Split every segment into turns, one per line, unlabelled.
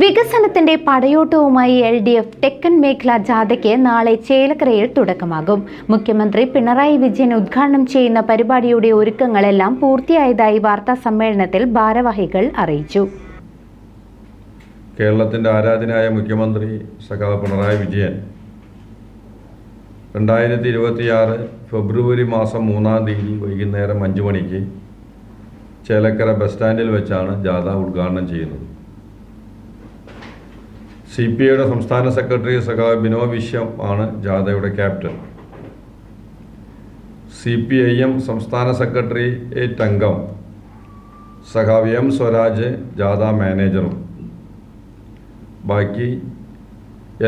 വികസനത്തിന്റെ പടയോട്ടവുമായി L D F തെക്കൻ മേഖല ജാഥയ്ക്ക് നാളെ ചേലക്കരയിൽ തുടക്കമാകും. മുഖ്യമന്ത്രി പിണറായി വിജയൻ ഉദ്ഘാടനം ചെയ്യുന്ന പരിപാടിയുടെ ഒരുക്കങ്ങളെല്ലാം പൂർത്തിയായതായി വാർത്താ സമ്മേളനത്തിൽ ഭാരവാഹികൾ അറിയിച്ചു.
കേരളത്തിന്റെ ആരാധനായ മുഖ്യമന്ത്രി സഖാവ് പിണറായി വിജയൻ രണ്ടായിരത്തി ഇരുപത്തിയാറ് ഫെബ്രുവരി മാസം മൂന്നാം തീയതി വൈകുന്നേരം അഞ്ച് മണിക്ക് ചേലക്കര ബസ് സ്റ്റാൻഡിൽ വെച്ചാണ് ജാഥ ഉദ്ഘാടനം ചെയ്യുന്നത്. സി പി ഐയുടെ സംസ്ഥാന സെക്രട്ടറി സഖാവ് ബിനോ വിശ്വം ആണ് ജാഥയുടെ captain. C P I M സംസ്ഥാന സെക്രട്ടറി എ അംഗം സഖാവ് എം സ്വരാജ് ജാഥ മാനേജറും. ബാക്കി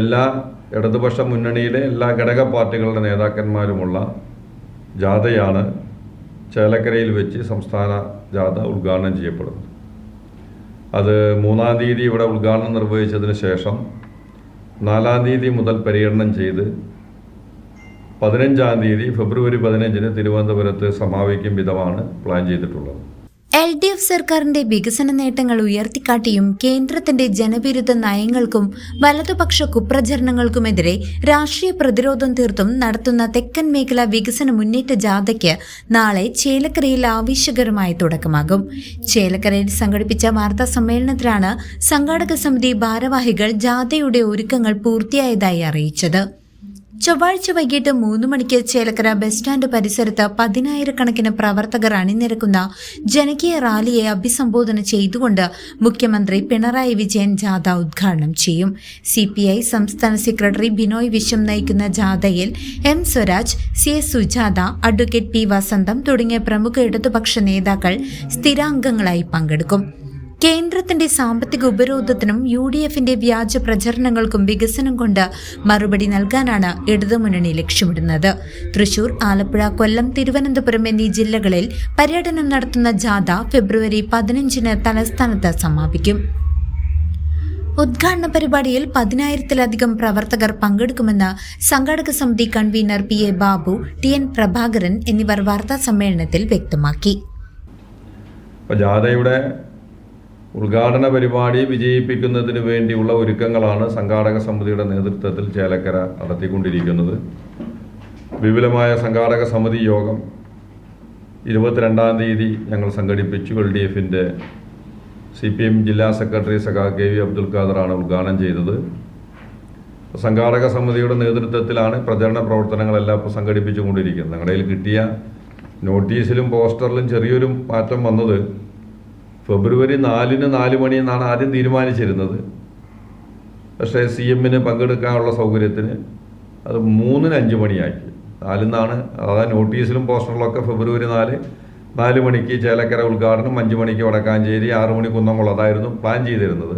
എല്ലാ ഇടതുപക്ഷ മുന്നണിയിലെ എല്ലാ ഘടക പാർട്ടികളുടെ നേതാക്കന്മാരുമുള്ള ജാഥയാണ് ചേലക്കരയിൽ വെച്ച് സംസ്ഥാന ജാഥ ഉദ്ഘാടനം ചെയ്യപ്പെടുന്നത്. അത് മൂന്നാം തീയതി ഇവിടെ ഉദ്ഘാടനം നിർവഹിച്ചതിന് ശേഷം നാലാം തീയതി മുതൽ പര്യടനം ചെയ്ത് പതിനഞ്ചാം തീയതി ഫെബ്രുവരി പതിനഞ്ചിന് തിരുവനന്തപുരത്ത് സമാപിക്കും വിധമാണ് പ്ലാൻ ചെയ്തിട്ടുള്ളത്.
എൽ ഡി എഫ് സർക്കാരിന്റെ വികസന നേട്ടങ്ങൾ ഉയർത്തിക്കാട്ടിയും കേന്ദ്രത്തിന്റെ ജനവിരുദ്ധ നയങ്ങൾക്കും വലതുപക്ഷ കുപ്രചരണങ്ങൾക്കുമെതിരെ രാഷ്ട്രീയ പ്രതിരോധം തീർത്തും നടത്തുന്ന തെക്കൻ മേഖല വികസന മുന്നേറ്റ ജാഥയ്ക്ക് നാളെ ചേലക്കരയിൽ ആവേശകരമായ തുടക്കമാകും. ചേലക്കരയിൽ സംഘടിപ്പിച്ച വാർത്താ സമ്മേളനത്തിലാണ് സംഘാടക സമിതി ഭാരവാഹികൾ ജാഥയുടെ ഒരുക്കങ്ങൾ പൂർത്തിയായതായി അറിയിച്ചത്. ചൊവ്വാഴ്ച വൈകിട്ട് മൂന്ന് മണിക്ക് ചേലക്കര ബസ് സ്റ്റാൻഡ് പരിസരത്ത് പതിനായിരക്കണക്കിന് പ്രവർത്തകർ അണിനിരക്കുന്ന ജനകീയ റാലിയെ അഭിസംബോധന ചെയ്തുകൊണ്ട് മുഖ്യമന്ത്രി പിണറായി വിജയൻ ജാഥ ഉദ്ഘാടനം ചെയ്യും. സി സംസ്ഥാന സെക്രട്ടറി ബിനോയ് വിശ്വം നയിക്കുന്ന ജാഥയിൽ M Swaraj C S Sujatha advocate P Vasantham തുടങ്ങിയ പ്രമുഖ ഇടതുപക്ഷ നേതാക്കൾ സ്ഥിരാംഗങ്ങളായി പങ്കെടുക്കും. കേന്ദ്രത്തിന്റെ സാമ്പത്തിക ഉപരോധത്തിനും യു ഡി എഫിന്റെ വ്യാജ പ്രചരണങ്ങൾക്കും വികസനം കൊണ്ട് മറുപടി നൽകാനാണ് ഇടതുമുന്നണി ലക്ഷ്യമിടുന്നത്. തൃശൂർ ആലപ്പുഴ കൊല്ലം തിരുവനന്തപുരം എന്നീ ജില്ലകളിൽ പര്യടനം നടത്തുന്ന ജാഥ ഫെബ്രുവരി പതിനഞ്ചിന് തലസ്ഥാനത്ത് സമാപിക്കും. ഉദ്ഘാടന പരിപാടിയിൽ പതിനായിരത്തിലധികം പ്രവർത്തകർ പങ്കെടുക്കുമെന്ന് സംഘാടക സമിതി convener P A Babu T N Prabhakaran എന്നിവർ വാർത്താ സമ്മേളനത്തിൽ വ്യക്തമാക്കി
ജാഥയുടെ ഉദ്ഘാടന പരിപാടി വിജയിപ്പിക്കുന്നതിന് വേണ്ടിയുള്ള ഒരുക്കങ്ങളാണ് സംഘാടക സമിതിയുടെ നേതൃത്വത്തിൽ ചേലക്കര നടത്തിക്കൊണ്ടിരിക്കുന്നത്. വിപുലമായ സംഘാടക സമിതി യോഗം ഇരുപത്തിരണ്ടാം തീയതി ഞങ്ങൾ സംഘടിപ്പിച്ചു. എൽ ഡി എഫിന്റെ സി പി എം ജില്ലാ സെക്രട്ടറി സഖാ കെ വി അബ്ദുൽ ഖാദറാണ് ഉദ്ഘാടനം ചെയ്തത്. സംഘാടക സമിതിയുടെ നേതൃത്വത്തിലാണ് പ്രചരണ പ്രവർത്തനങ്ങളെല്ലാം ഇപ്പോൾ സംഘടിപ്പിച്ചുകൊണ്ടിരിക്കുന്നത്. ഞങ്ങളുടെ കിട്ടിയ നോട്ടീസിലും പോസ്റ്ററിലും ചെറിയൊരു മാറ്റം വന്നത് ഫെബ്രുവരി നാലിന് നാല് മണി എന്നാണ് ആദ്യം തീരുമാനിച്ചിരുന്നത്. പക്ഷേ സി എമ്മിന് പങ്കെടുക്കാനുള്ള സൗകര്യത്തിന് അത് മൂന്നിന് അഞ്ച് മണിയാക്കി. നാലിന്നാണ് അതായത് നോട്ടീസിലും പോസ്റ്ററിലൊക്കെ ഫെബ്രുവരി നാല് നാല് മണിക്ക് ചേലക്കര ഉദ്ഘാടനം അഞ്ച് മണിക്ക് വടക്കാഞ്ചേരി ആറു മണി കുന്നംകുളം അതായിരുന്നു പ്ലാൻ ചെയ്തിരുന്നത്.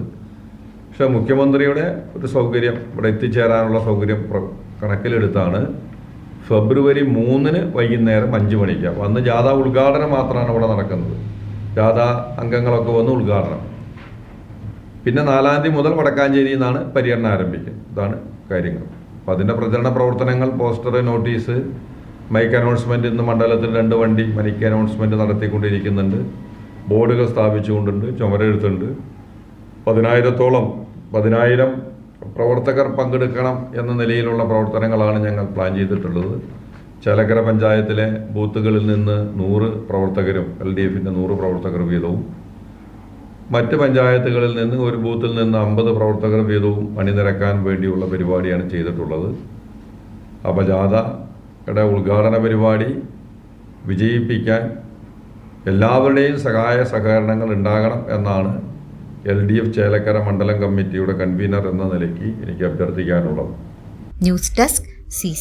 പക്ഷേ മുഖ്യമന്ത്രിയുടെ ഒരു സൗകര്യം ഇവിടെ എത്തിച്ചേരാനുള്ള സൗകര്യം കണക്കിലെടുത്താണ് ഫെബ്രുവരി മൂന്നിന് വൈകുന്നേരം അഞ്ച് മണിക്ക്. അന്ന് ജാഥ ഉദ്ഘാടനം മാത്രമാണ് ഇവിടെ നടക്കുന്നത്. ജാഥ അംഗങ്ങളൊക്കെ വന്ന് ഉദ്ഘാടനം. പിന്നെ നാലാം തീയതി മുതൽ വടക്കാഞ്ചേരിയിൽ നിന്നാണ് പര്യടനം ആരംഭിക്കുന്നത് ഇതാണ് കാര്യങ്ങൾ. അപ്പോൾ അതിന്റെ പ്രചരണ പ്രവർത്തനങ്ങൾ പോസ്റ്റർ നോട്ടീസ് മൈക്ക് അനൗൺസ്മെന്റ് ഇന്ന് മണ്ഡലത്തിൽ രണ്ട് വണ്ടി മൈക്ക് അനൗൺസ്മെന്റ് നടത്തിക്കൊണ്ടിരിക്കുന്നുണ്ട്. ബോർഡുകൾ സ്ഥാപിച്ചുകൊണ്ടുണ്ട് ചുമരെഴുത്തുണ്ട് പതിനായിരത്തോളം പതിനായിരം പ്രവർത്തകർ പങ്കെടുക്കണം എന്ന നിലയിലുള്ള പ്രവർത്തനങ്ങളാണ് ഞങ്ങൾ പ്ലാൻ ചെയ്തിട്ടുള്ളത്. ചേലക്കര പഞ്ചായത്തിലെ ബൂത്തുകളിൽ നിന്ന് നൂറ് പ്രവർത്തകരും എൽ ഡി എഫിന്റെ നൂറ് പ്രവർത്തകർ വീതവും മറ്റ് പഞ്ചായത്തുകളിൽ നിന്ന് ഒരു ബൂത്തിൽ നിന്ന് അമ്പത് പ്രവർത്തകർ വീതവും അണിനിരക്കാൻ വേണ്ടിയുള്ള പരിപാടിയാണ് ചെയ്തിട്ടുള്ളത്. അപജാതയുടെ ഉദ്ഘാടന പരിപാടി വിജയിപ്പിക്കാൻ എല്ലാവരുടെയും സഹായ സഹകരണങ്ങൾ ഉണ്ടാകണം എന്നാണ് എൽ ഡി എഫ് ചേലക്കര മണ്ഡലം കമ്മിറ്റിയുടെ കൺവീനർ എന്ന നിലയ്ക്ക് എനിക്ക് അഭ്യർത്ഥിക്കാനുള്ളത്.
News desk C